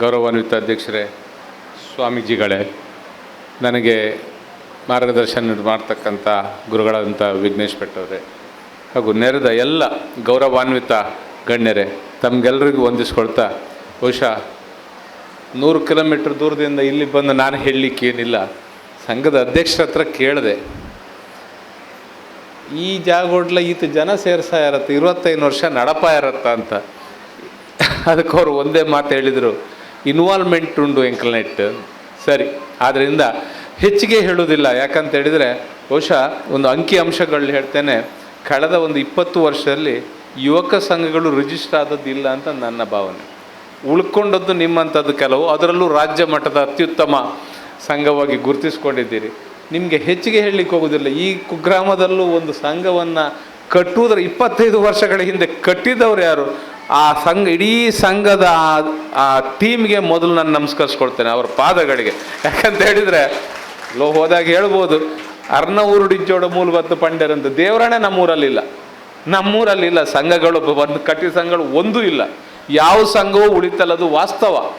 ಗೌರವಾನ್ವಿತ ಅಧ್ಯಕ್ಷರೇ, ಸ್ವಾಮೀಜಿಗಳೇ, ನನಗೆ ಮಾರ್ಗದರ್ಶನ ಮಾಡ್ತಕ್ಕಂಥ ಗುರುಗಳಾದಂಥ ವಿಘ್ನೇಶ್ ಭಟ್ಟವರೇ ಹಾಗೂ ನೆರೆದ ಎಲ್ಲ ಗೌರವಾನ್ವಿತ ಗಣ್ಯರೇ ತಮಗೆಲ್ಲರಿಗೂ ಹೊಂದಿಸ್ಕೊಳ್ತಾ ಬಹುಶಃ ನೂರು ಕಿಲೋಮೀಟ್ರ್ ದೂರದಿಂದ ಇಲ್ಲಿ ಬಂದು ನಾನು ಹೇಳಲಿಕ್ಕೆ ಏನಿಲ್ಲ, ಸಂಘದ ಅಧ್ಯಕ್ಷರ ಹತ್ರ ಕೇಳಿದೆ. ಈ ಜಾಗೋಡ್ಲ ಈತ ಜನ ಸೇರಿಸ ಇರತ್ತೆ, ಇರುವತ್ತೈದು ವರ್ಷ ನಡಪ ಇರತ್ತ ಅಂತ. ಅದಕ್ಕೆ ಅವರು ಒಂದೇ ಮಾತು ಹೇಳಿದರು ಇನ್ವಾಲ್ವ್ಮೆಂಟ್ ಉಂಡು ಎಂಕಲ್ನೆಟ್ ಸರಿ ಆದ್ದರಿಂದ ಹೆಚ್ಚಿಗೆ ಹೇಳುವುದಿಲ್ಲ. ಯಾಕಂತ ಹೇಳಿದರೆ, ಬಹುಶಃ ಒಂದು ಅಂಕಿ ಅಂಶಗಳು ಹೇಳ್ತೇನೆ, ಕಳೆದ ಒಂದು ಇಪ್ಪತ್ತು ವರ್ಷದಲ್ಲಿ ಯುವಕ ಸಂಘಗಳು ರಿಜಿಸ್ಟರ್ ಆದದ್ದು ಇಲ್ಲ ಅಂತ ನನ್ನ ಭಾವನೆ. ಉಳ್ಕೊಂಡದ್ದು ನಿಮ್ಮಂಥದ್ದು ಕೆಲವು, ಅದರಲ್ಲೂ ರಾಜ್ಯ ಮಟ್ಟದ ಅತ್ಯುತ್ತಮ ಸಂಘವಾಗಿ ಗುರುತಿಸ್ಕೊಂಡಿದ್ದೀರಿ. ನಿಮಗೆ ಹೆಚ್ಚಿಗೆ ಹೇಳಲಿಕ್ಕೆ ಹೋಗೋದಿಲ್ಲ. ಈ ಕುಗ್ರಾಮದಲ್ಲೂ ಒಂದು ಸಂಘವನ್ನು ಕಟ್ಟುವುದರ ಇಪ್ಪತ್ತೈದು ವರ್ಷಗಳ ಹಿಂದೆ ಕಟ್ಟಿದವರು ಯಾರು? ಆ ಸಂಘ, ಇಡೀ ಸಂಘದ ಆ- ಟೀಮ್ಗೆ ಮೊದಲು ನಾನು ನಮಸ್ಕರಿಸ್ಕೊಳ್ತೇನೆ ಅವ್ರ ಪಾದಗಳಿಗೆ. ಯಾಕಂತ ಹೇಳಿದರೆ, ಲೋ ಹೋದಾಗ ಹೇಳ್ಬೋದು ಅರ್ನವೂರು ಡಿಜ್ಜೋಡ ಮೂಲಬದ್ಧ ಪಂಡ್ಯರ್ ಅಂತ. ದೇವರಣೆ ನಮ್ಮೂರಲ್ಲಿಲ್ಲ. ನಮ್ಮೂರಲ್ಲಿಲ್ಲ. ಸಂಘಗಳು ಒಂದು ಕಟ್ಟಿ ಸಂಘಗಳು ಒಂದೂ ಇಲ್ಲ. ಯಾವ ಸಂಘವೂ ಉಳಿತಲ್ಲ, ಅದು ವಾಸ್ತವ.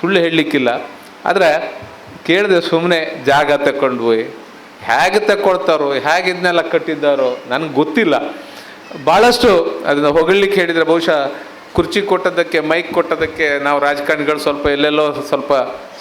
ಸುಳ್ಳು ಹೇಳಲಿಕ್ಕಿಲ್ಲ. ಆದರೆ, ಕೇಳಿದೆ ಸುಮ್ಮನೆ ಜಾಗ ತಕ್ಕೊಂಡ್ವಿ. ಹೋಗಿ ತಗೊಳ್ತಾರೋ ಹೇಗೆ ಇದನ್ನೆಲ್ಲ ಕಟ್ಟಿದ್ದಾರೋ, ನನಗೆ ಗೊತ್ತಿಲ್ಲ. ಭಾಳಷ್ಟು ಅದನ್ನು ಹೊಗಳಲಿಕ್ಕೆ ಹೇಳಿದರೆ ಬಹುಶಃ ಕುರ್ಚಿ ಕೊಟ್ಟದಕ್ಕೆ ಮೈಕ್ ಕೊಟ್ಟದಕ್ಕೆ ನಾವು ರಾಜಕಾರಣಿಗಳು ಸ್ವಲ್ಪ ಎಲ್ಲೆಲ್ಲೋ ಸ್ವಲ್ಪ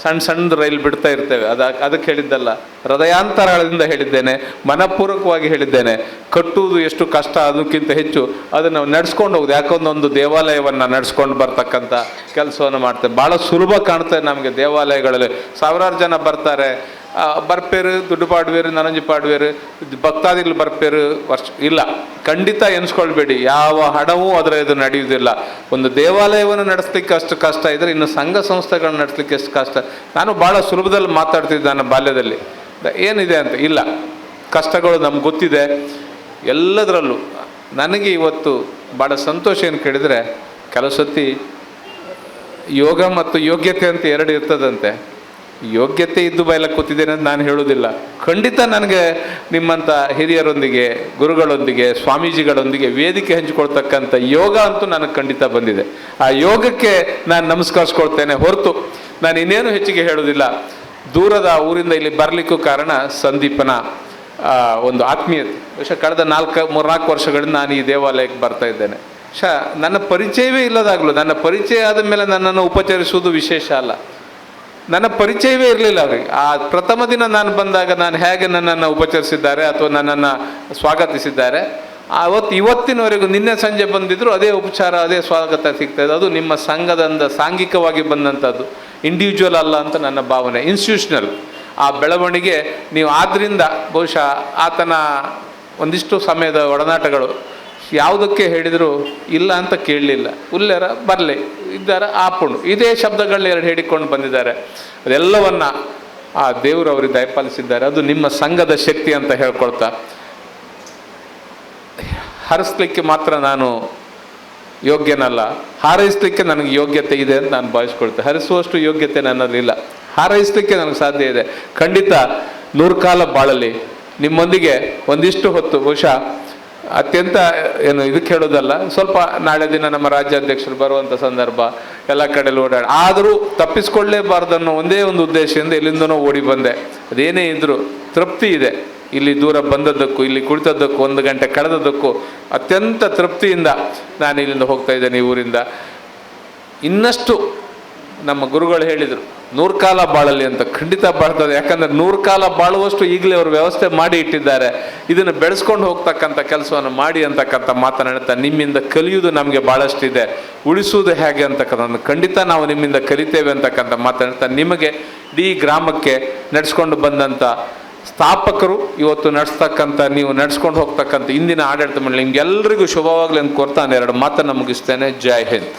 ಸಣ್ಣ ಸಣ್ಣ ರೈಲ್ ಬಿಡ್ತಾ ಇರ್ತೇವೆ. ಅದ, ಅದಕ್ಕೆ ಹೇಳಿದ್ದಲ್ಲ. ಹೃದಯಾಂತರಾಳದಿಂದ ಹೇಳಿದ್ದೇನೆ, ಮನಪೂರ್ವಕವಾಗಿ ಹೇಳಿದ್ದೇನೆ. ಕಟ್ಟುವುದು ಎಷ್ಟು ಕಷ್ಟ, ಅದಕ್ಕಿಂತ ಹೆಚ್ಚು ಅದನ್ನು ನಡ್ಸ್ಕೊಂಡು ಹೋಗುದು. ಯಾಕೊಂದೊಂದು ದೇವಾಲಯವನ್ನು ನಡೆಸ್ಕೊಂಡು ಬರ್ತಕ್ಕಂಥ ಕೆಲಸವನ್ನು ಮಾಡ್ತೇವೆ. ಭಾಳ ಸುಲಭ ಕಾಣ್ತದೆ ನಮಗೆ ದೇವಾಲಯಗಳಲ್ಲಿ. ಸಾವಿರಾರು ಜನ ಬರ್ತಾರೆ. ಬರ್ಪೇರು, ದುಡ್ಡು ಪಾಡ್ವೇರು ನನಂಜಿ ಪಾಡ್ವೇರು, ಭಕ್ತಾದಿಗಳು ಬರ್ಪೇರು, ವರ್ಷ, ಇಲ್ಲ. ಖಂಡಿತ ಎನ್ಸ್ಕೊಳ್ಬೇಡಿ. ಯಾವ ಹಣವೂ ಅದರ ಇದು ನಡೆಯುವುದಿಲ್ಲ. ಒಂದು ದೇವಾಲಯವನ್ನು ನಡೆಸ್ಲಿಕ್ಕೆ ಅಷ್ಟು ಕಷ್ಟ ಇದ್ದರೆ ಇನ್ನು ಸಂಘ ಸಂಸ್ಥೆಗಳನ್ನ ನಡೆಸ್ಲಿಕ್ಕೆ ಎಷ್ಟು ಕಷ್ಟ? ನಾನು ಭಾಳ ಸುಲಭದಲ್ಲಿ ಮಾತಾಡ್ತಿದ್ದೆ ನನ್ನ ಬಾಲ್ಯದಲ್ಲಿ. ಏನಿದೆ ಅಂತ? ಇಲ್ಲ. ಕಷ್ಟಗಳು ನಮ್ಗೆ ಗೊತ್ತಿದೆ. ಎಲ್ಲದರಲ್ಲೂ. ನನಗೆ ಇವತ್ತು ಭಾಳ ಸಂತೋಷ ಏನು ಕೇಳಿದರೆ, ಕೆಲವು ಯೋಗ ಮತ್ತು ಯೋಗ್ಯತೆ ಅಂತ ಎರಡು ಇರ್ತದಂತೆ. ಯೋಗ್ಯತೆ ಇದ್ದು ಬಯಲ ಕೂತಿದ್ದೇನೆ ಅಂತ ನಾನು ಹೇಳುವುದಿಲ್ಲ. ಖಂಡಿತ ನನಗೆ ನಿಮ್ಮಂಥ ಹಿರಿಯರೊಂದಿಗೆ, ಗುರುಗಳೊಂದಿಗೆ, ಸ್ವಾಮೀಜಿಗಳೊಂದಿಗೆ ವೇದಿಕೆ ಹಂಚಿಕೊಳ್ತಕ್ಕಂಥ ಯೋಗ ಅಂತೂ ನನಗೆ ಖಂಡಿತ ಬಂದಿದೆ. ಆ ಯೋಗಕ್ಕೆ ನಾನು ನಮಸ್ಕರಿಸ್ಕೊಳ್ತೇನೆ ಹೊರತು ನಾನು ಇನ್ನೇನು ಹೆಚ್ಚಿಗೆ ಹೇಳುವುದಿಲ್ಲ. ದೂರದ ಊರಿಂದ ಇಲ್ಲಿ ಬರಲಿಕ್ಕೂ ಕಾರಣ ಸಂದೀಪನ ಒಂದು ಆತ್ಮೀಯತೆ. ಬಹುಶಃ ಕಳೆದ ನಾಲ್ಕು, ಮೂರ್ನಾಲ್ಕು ವರ್ಷಗಳಿಂದ ನಾನು ಈ ದೇವಾಲಯಕ್ಕೆ ಬರ್ತಾ ಇದ್ದೇನೆ. ಶ ನನ್ನ ಪರಿಚಯವೇ ಇಲ್ಲದಾಗಲು, ನನ್ನ ಪರಿಚಯ ಆದ ಮೇಲೆ ನನ್ನನ್ನು ಉಪಚರಿಸುವುದು ವಿಶೇಷ ಅಲ್ಲ. ನನ್ನ ಪರಿಚಯವೇ ಇರಲಿಲ್ಲ ಅವರಿಗೆ ಆ ಪ್ರಥಮ ದಿನ ನಾನು ಬಂದಾಗ ನಾನು ಹೇಗೆ ನನ್ನನ್ನು ಉಪಚರಿಸಿದ್ದಾರೆ ಅಥವಾ ನನ್ನನ್ನು ಸ್ವಾಗತಿಸಿದ್ದಾರೆ, ಅವತ್ತು ಇವತ್ತಿನವರೆಗೂ ನಿನ್ನೆ ಸಂಜೆ ಬಂದಿದ್ದರೂ ಅದೇ ಉಪಚಾರ, ಅದೇ ಸ್ವಾಗತ ಸಿಗ್ತಾ ಇದೆ ಅದು ನಿಮ್ಮ ಸಂಘದಿಂದ ಸಾಂಘಿಕವಾಗಿ ಬಂದಂಥದ್ದು. ಇಂಡಿವಿಜುವಲ್ ಅಲ್ಲ ಅಂತ ನನ್ನ ಭಾವನೆ. ಇನ್ಸ್ಟಿಟ್ಯೂಷನಲ್ ಆ ಬೆಳವಣಿಗೆ ನೀವು ಆದ್ದರಿಂದ ಬಹುಶಃ ಆತನ ಒಂದಿಷ್ಟು ಸಮಯದ ಒಡನಾಟಗಳು ಯಾವುದಕ್ಕೆ ಹೇಳಿದರು ಇಲ್ಲ ಅಂತ ಕೇಳಲಿಲ್ಲ. ಉಲ್ಲೆರ ಬರಲಿ, ಇದ್ದಾರ, ಆಪುಣು. ಇದೇ ಶಬ್ದಗಳನ್ನ ಎರಡು ಹೇಳಿಕೊಂಡು ಬಂದಿದ್ದಾರೆ. ಅದೆಲ್ಲವನ್ನ ಆ ದೇವರು ಅವರಿಗೆ ದಯಪಾಲಿಸಿದ್ದಾರೆ. ಅದು ನಿಮ್ಮ ಸಂಘದ ಶಕ್ತಿ ಅಂತ ಹೇಳ್ಕೊಳ್ತಾ. ಹರಿಸ್ಲಿಕ್ಕೆ ಮಾತ್ರ ನಾನು ಯೋಗ್ಯನಲ್ಲ. ಹಾರೈಸಲಿಕ್ಕೆ ನನಗೆ ಯೋಗ್ಯತೆ ಇದೆ ಅಂತ ನಾನು ಭಾವಿಸ್ಕೊಳ್ತೇನೆ ಹರಿಸುವಷ್ಟು ಯೋಗ್ಯತೆ ನನ್ನಲ್ಲಿಲ್ಲ ಹಾರೈಸಲಿಕ್ಕೆ ನನಗೆ ಸಾಧ್ಯ ಇದೆ. ಖಂಡಿತ ನೂರು ಕಾಲ ಬಾಳಲಿ. ನಿಮ್ಮೊಂದಿಗೆ ಒಂದಿಷ್ಟು ಹೊತ್ತು ಬಹುಶಃ ಅತ್ಯಂತ, ಏನು, ಇದಕ್ಕೆ ಹೇಳೋದಲ್ಲ, ಸ್ವಲ್ಪ ನಾಳೆ ದಿನ ನಮ್ಮ ರಾಜ್ಯಾಧ್ಯಕ್ಷರು ಬರುವಂಥ ಸಂದರ್ಭ, ಎಲ್ಲ ಕಡೆಯಲ್ಲಿ ಓಡಾಡಿ, ಆದರೂ ತಪ್ಪಿಸ್ಕೊಳ್ಳೇಬಾರ್ದು ಅನ್ನೋ ಒಂದೇ ಒಂದು ಉದ್ದೇಶದಿಂದ ಎಲ್ಲಿಂದನೋ ಓಡಿ ಬಂದೆ. ಅದೇನೇ ಇದ್ದರೂ ತೃಪ್ತಿ ಇದೆ. ಇಲ್ಲಿ ದೂರ ಬಂದದ್ದಕ್ಕೂ, ಇಲ್ಲಿ ಕುಳಿತದ್ದಕ್ಕೂ, ಒಂದು ಗಂಟೆ ಕಳೆದದ್ದಕ್ಕೂ ಅತ್ಯಂತ ತೃಪ್ತಿಯಿಂದ ನಾನು ಇಲ್ಲಿಂದ ಹೋಗ್ತಾ ಇದ್ದೇನೆ ಈ ಊರಿಂದ. ಇನ್ನಷ್ಟು ನಮ್ಮ ಗುರುಗಳು ಹೇಳಿದರು ನೂರು ಕಾಲ ಬಾಳಲಿ ಅಂತ ಖಂಡಿತ ಬಾಳ್ತದೆ. ಯಾಕಂದರೆ ನೂರು ಕಾಲ ಬಾಳುವಷ್ಟು ಈಗಲೇ ಅವರು ವ್ಯವಸ್ಥೆ ಮಾಡಿ ಇಟ್ಟಿದ್ದಾರೆ. ಇದನ್ನು ಬೆಳೆಸ್ಕೊಂಡು ಹೋಗ್ತಕ್ಕಂಥ ಕೆಲಸವನ್ನು ಮಾಡಿ ಅಂತಕ್ಕಂಥ ಮಾತನಾಡ್ತಾ ನಿಮ್ಮಿಂದ ಕಲಿಯುವುದು ನಮಗೆ ಭಾಳಷ್ಟಿದೆ ಉಳಿಸುವುದು ಹೇಗೆ ಅಂತಕ್ಕಂಥ ಖಂಡಿತ ನಾವು ನಿಮ್ಮಿಂದ ಕಲಿತೇವೆ ಅಂತಕ್ಕಂಥ ಮಾತನಾಡ್ತಾ ನಿಮಗೆ ಇಡೀ ಗ್ರಾಮಕ್ಕೆ ನಡೆಸ್ಕೊಂಡು ಬಂದಂಥ ಸ್ಥಾಪಕರು ಇವತ್ತು ನಡೆಸ್ತಕ್ಕಂಥ, ನೀವು ನಡ್ಸ್ಕೊಂಡು ಹೋಗ್ತಕ್ಕಂಥ ಇಂದಿನ ಆಡಳಿತ ಮಂಡಳಿ ನಿಮ್ಗೆಲ್ಲರಿಗೂ ಶುಭವಾಗಲಿ ಅಂತ ಕೋರ್ತಾನೆ ಎರಡು ಮಾತನ್ನು ಮುಗಿಸ್ತೇನೆ. ಜೈ ಹಿಂದ್.